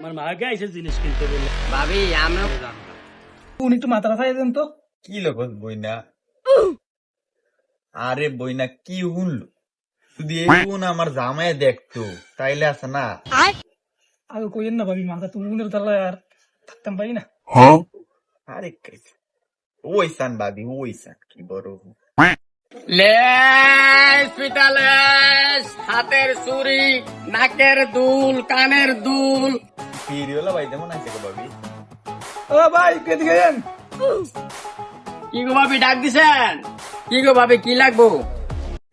আমার মাকে আইসে জিনিস কিনতে বললে। ভাবি আমরা উনি মাথাটা খাই দেন তো। কি লোক বইনা? আরে বইনা কি হুনলো? যদি এই হুন আমার জামাই দেখতো তাইলে আছে না? আগে কইেন না ভাবি মাথা তুমি উনের তালা আর থাকতাম পারি না। আরে কাইছে ওই সান ওই সান কি বড় হুন। লেস পিতালেস হাতের চুরি নাকের দুল কানের দুল। ফিরিওলা ভাই যেমন আছে গো বাবি ও ভাই কেদিকে যান? কি গো ভাবি ডাক দিছেন? কি গো ভাবি কি লাগবো?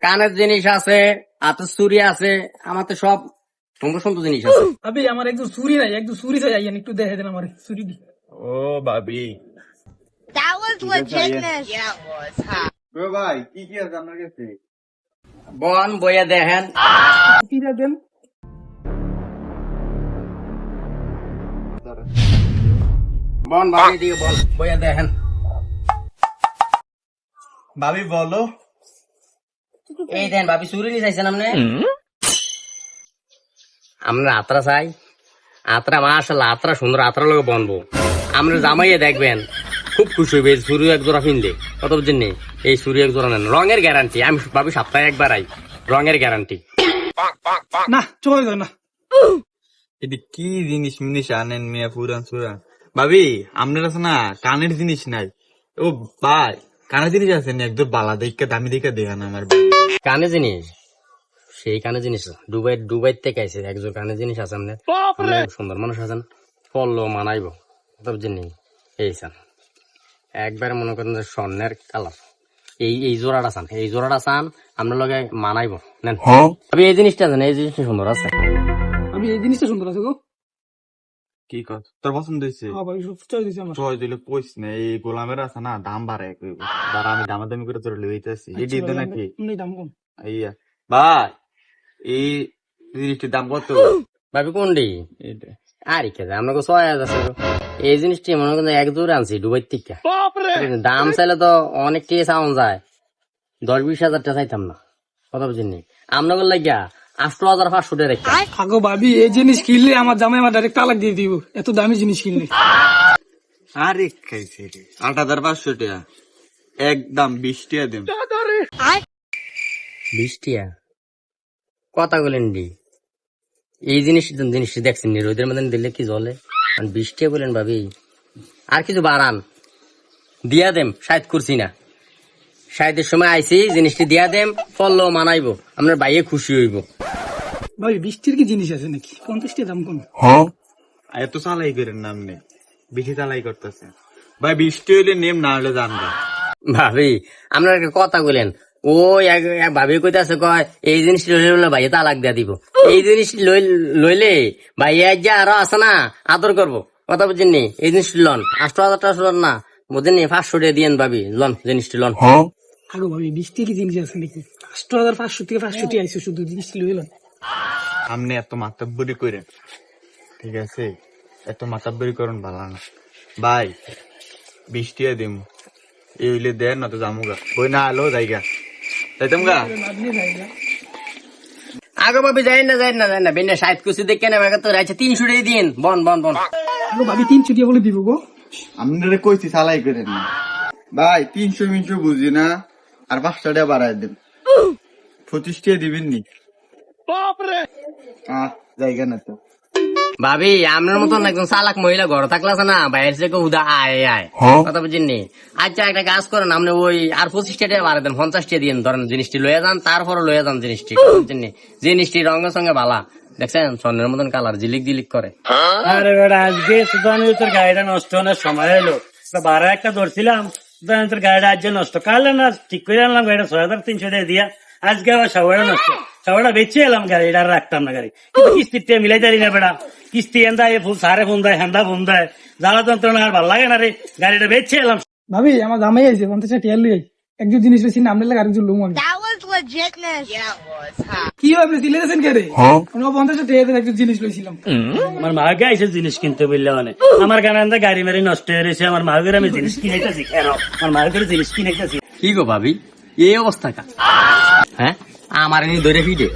কানের জিনিস আছে হাতের চুরি আছে আমার তো সব সুন্দর সুন্দর জিনিস আছে। ভাবি আমার একদম চুরি নাই একদম চুরি চাই একটু দেখে দেন আমার চুরি দি। ও বাবি That was legitness. ও ভাই কি কি আছে আপনার কাছে? বন বইয়া দেখেন। কি আমরা আত্রা চাই। আত্রা আত্রা সুন্দর আত্রা লোক বনবো। আমরা জামাইয়ে দেখবেন, খুব খুশি হইবে চুরি এক জোড়া কিনলে কত বুঝছেন? এই চুরি এক জোড়া নেন। রঙের গ্যারান্টি আমি ভাবি সপ্তাহে একবার আই। রঙের গ্যারান্টি না। এটি কি জিনিস মিনিস আনেন মিয়া পুরান সুরান ভাবি আপনার আছে না কানের জিনিস নাই। ও ভাই কানের জিনিস আছে না? একদম বালা দেখে দামি দেখে দেখান আমার কানে জিনিস? সেই কানে জিনিস দুবাই দুবাই থেকে আইছে। একজন কানে জিনিস আছে আপনার। আপনার সুন্দর মানুষ আছেন। পড়ল মানাইব। বুঝছেন নি? এই চান। একবার মনে করেন যে স্বর্ণের কালার। এই এই জোড়াটা চান। এই জোড়াটা চান আমরা লগে মানাইব। নেন। এই জিনিসটা জানেন এই জিনিসটা সুন্দর আছে। আমি এই জিনিসটা সুন্দর আছে গো। কি কর তোর পছন্দ হয়েছে? হ্যাঁ দিছে আমার। দিলে কইস না এই গোলামের আছে না দাম বাড়ায় দাঁড়া আমি দামাদামি করে তোর লইতেছি এই দিতে নাকি? এমনি দাম কম। ইয়া ভাই এই জিনিসটির দাম কত? ভাবি কোনটি? এটা আরে কে আমরা তো ছয় হাজার আছে গো। এই জিনিসটি মনে করেন এক জোড়া আনছি দুবাই থেকে। দাম চাইলে তো অনেক টিয়ে চাওয়া যায়। দশ বিশ হাজার টাকা চাইতাম না। কথা বুঝিনি আপনাকে লাগিয়া আষ্ট হাজার পাঁচশো টাকা রেখা আগো ভাবি এই জিনিস কিনলে আমার জামাই আমার ডাইরেক্ট তালাক দিয়ে দিব। এত দামি জিনিস কিনলে। আরে খাইছে আট হাজার পাঁচশো টাকা। একদম বিশ টাকা দেন। বিশ টিয়া কথা বলেন ডি এই জিনিস জিনিসটি দেখছেন নি রোদের মধ্যে দিলে কি জলে বিশ টিয়া বলেন ভাবি। আর কিছু বাড়ান। দিয়া দেম সাইদ করছি না। সাইদের সময় আইছি জিনিসটি দিয়া দেম ফললো মানাইবো। আপনার বাইয়ে খুশি হইব। ভাবি বৃষ্টির কি জিনিস আছে নাকি? দাম কম আর এত চালাই করেন নাম নেই বেশি চালাই করতেছে ভাই বৃষ্টি হইলে নেম না হলে জানবা ভাবি আপনার কথা বলেন। ও এক ভাবি কইতাছে কয় এই জিনিস লইলে বলে ভাইয়া তালাক দিয়া দিব। এই জিনিস লই- লইলে ভাইয়া যা আরও আছে না আদর করব। কথা বুঝছেন নি? এই জিনিস লন। আষ্ট হাজার টাকা লন না। বুঝেন নি? পাঁচশো টাকা দিয়েন ভাবি। লন জিনিসটি লন। আগো ভাবি বৃষ্টির কি জিনিস আছে নাকি? আষ্ট হাজার পাঁচশো থেকে পাঁচশো টাকা আইসো শুধু জিনিস লইলাম আপনি এত মাতাব্বরি করেন ঠিক আছে? এত মাতাব্বরি করুন ভালো না। ভাই বৃষ্টি দিম। এই হইলে দেন না তো জামুগা বই না আলো জায়গা। যাইতাম গা। আগে ভাবি যাই না যাই না যাই না। বেনে সাইড কুচি দেখে নেবে তো রাইছে তিনশো টাকা দিন। বন বন বন। আগো ভাবি তিন ছুটিয়া বলে দিব গো। আপনারা কইছি চালাই করেন না। ভাই তিনশো মিনশো বুঝি না। আর পাঁচটা টাকা বাড়াই দেন। পঁচিশ টাকা দিবেন নি। আহ জায়গা না তো। ভাবি আপনার মতন একজন চালাক মহিলা ঘর থাকলে আছে না? বাইরে থেকে উদা আয় আয় কথা বুঝছেন নি আচ্ছা একটা কাজ করেন আপনি ওই আর পঁচিশ টাকা বাড়া দেন পঞ্চাশ টাকা দিন ধরেন জিনিসটি লয়ে যান তারপরে লয়ে যান জিনিসটি বুঝছেন নি জিনিসটি রঙের সঙ্গে বালা। দেখছেন স্বর্ণের মতন কালার জিলিক জিলিক করে। আরে বেটা আজকে সুদানি তোর গাড়িটা নষ্ট হওয়ার সময় এলো বারো একটা ধরছিলাম সুদানি তোর গাড়িটা আজকে নষ্ট। কালে না ঠিক করে আনলাম গাড়িটা ছয় হাজার তিনশো টাকা দিয়া। আজকে আবার সবাইটা নষ্ট। সবাইটা বেঁচে এলাম গাড়িটা আর রাখতাম না গাড়ি। কিন্তু কিস্তির টিয়া মিলাই দাঁড়ি না বেটা। কিস্তি এন্দা এ ফুল সারে ফোন দেয় হেন্দা ফোন দেয়। জ্বালা যন্ত্রণা আর ভালো লাগে না রে। গাড়িটা বেঁচে এলাম। ভাবি আমার জামাই আইছে পঞ্চাশ টাকা টিয়ার লই একজন জিনিস বেশি নাম নিলে আরেকজন লুম আমি? কি আপনি সিলে গেছেন কে রে পঞ্চাশ টাকা টিয়ার জিনিস লইছিলাম। আমার মাকে আইসে জিনিস কিনতে বললে মানে। আমার গানে গাড়ি মারি নষ্ট হয়ে রয়েছে আমার মাকে আমি জিনিস কিনাইতেছি। কেন? আমার মাকে জিনিস কিনাইতেছি। কি গো ভাবি? এই অবস্থা কা হ্যাঁ? আমার এনে ধরে ফিটে।